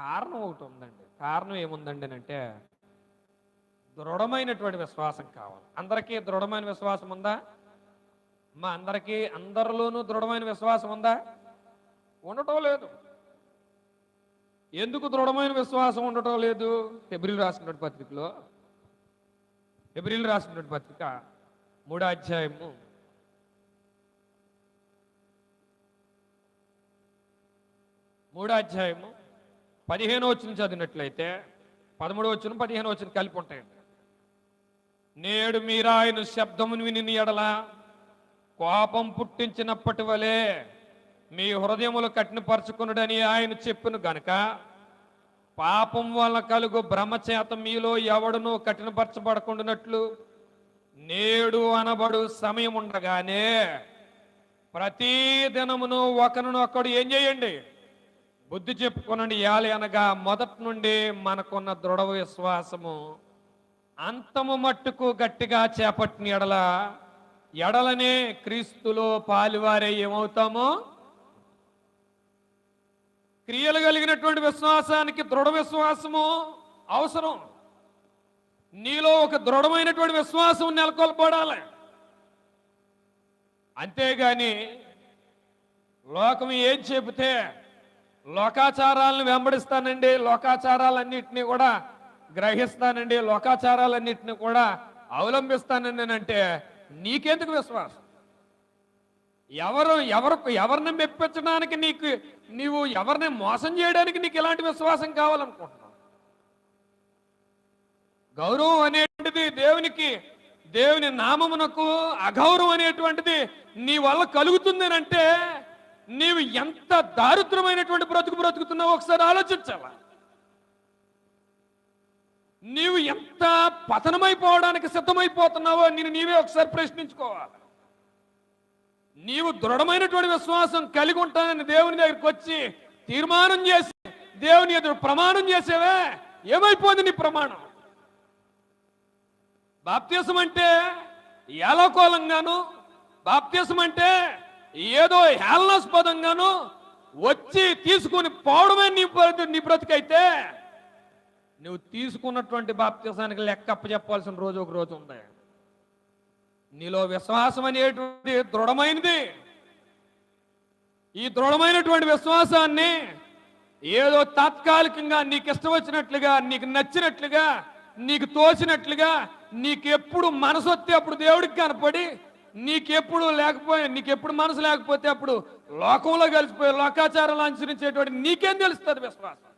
కారణం ఒకటి ఉందండి. కారణం ఏముందండి అంటే దృఢమైనటువంటి విశ్వాసం కావాలి. అందరికీ దృఢమైన విశ్వాసం ఉందా? మా అందరికీ అందరిలోనూ దృఢమైన విశ్వాసం ఉందా? ఉండటం లేదు. ఎందుకు దృఢమైన విశ్వాసం ఉండటం లేదు? ఫిబ్రిల్ రాసినటువంటి పత్రికలో ఫిబ్రిల్ రాసినటువంటి పత్రిక మూడో అధ్యాయము. మూడో అధ్యాయము పదిహేను వచ్చిన చదివినట్లయితే పదమూడో వచ్చిన పదిహేను వచ్చిన కలిపి ఉంటాయండి. నేడు మీరాయన శబ్దమును విని ఎడల కోపం పుట్టించినప్పటి వలె మీ హృదయములు కఠినపరచుకునుడని ఆయన చెప్పిన గనక పాపం వల్ల కలుగు భ్రమచేత మీలో ఎవడునూ కఠినపరచబడకుండానట్లు నేడు అనబడు సమయం ఉండగానే ప్రతి దినమును ఒకరినొకడు ఏం చేయండి? బుద్ధి చెప్పుకొనండి యాలి అనగా మొదటి నుండి మనకున్న దృఢ విశ్వాసము. అంతము మట్టుకు గట్టిగా చేపట్టిన ఎడల ఎడలనే క్రీస్తులో పాలువారే ఏమవుతామో? క్రియలు కలిగినటువంటి విశ్వాసానికి దృఢ విశ్వాసము అవసరం. నీలో ఒక దృఢమైనటువంటి విశ్వాసం నెలకొల్పడాలి అంతేగాని లోకం ఏం చెబితే లోకాచారాలను వెంబడిస్తానండి. లోకాచారాలన్నింటినీ కూడా గ్రహిస్తానండి. లోకాచారాలన్నింటినీ కూడా అవలంబిస్తానండి అంటే నీకెందుకు విశ్వాసం? ఎవరు ఎవరు ఎవరిని మెప్పించడానికి నీకు నీవు ఎవరిని మోసం చేయడానికి నీకు ఇలాంటి విశ్వాసం కావాలనుకుంటున్నావు? గౌరవం అనేటువంటిది దేవునికి దేవుని నామమునకు అగౌరవం అనేటువంటిది నీ వల్ల కలుగుతుందనంటే అంటే నీవు ఎంత దారిద్రమైనటువంటి బ్రతుకు బ్రతుకుతున్నావు ఒకసారి ఆలోచించాలా నీవు ఎంత పతనమైపోవడానికి సిద్ధమైపోతున్నావో నేను నీవే ఒకసారి ప్రశ్నించుకోవాలి. నీవు దృఢమైనటువంటి విశ్వాసం కలిగి ఉంటానని దేవుని దగ్గరికి వచ్చి తీర్మానం చేసి దేవుని ఎదురు ప్రమాణం చేసేవే? ఏమైపోయింది నీ ప్రమాణం? బాప్త్యసం అంటే ఏలకోలంగాను బాప్త్యసం అంటే ఏదో హేళనాస్పదంగాను వచ్చి తీసుకుని పోవడమే నీ నీ బ్రతికైతే నువ్వు తీసుకున్నటువంటి బాప్త్యసానికి లెక్క చెప్పాల్సిన రోజు ఒక రోజు ఉంది. నీలో విశ్వాసం అనేటువంటి దృఢమైనది. ఈ దృఢమైనటువంటి విశ్వాసాన్ని ఏదో తాత్కాలికంగా నీకు ఇష్టం వచ్చినట్లుగా నీకు నచ్చినట్లుగా నీకు తోచినట్లుగా నీకెప్పుడు మనసు వస్తే అప్పుడు దేవుడికి కనపడి నీకెప్పుడు లేకపోయి నీకెప్పుడు మనసు లేకపోతే అప్పుడు లోకంలో కలిసిపోయి లోకాచారాలు అనుసరించేటువంటి నీకేం తెలుస్తుంది విశ్వాసం?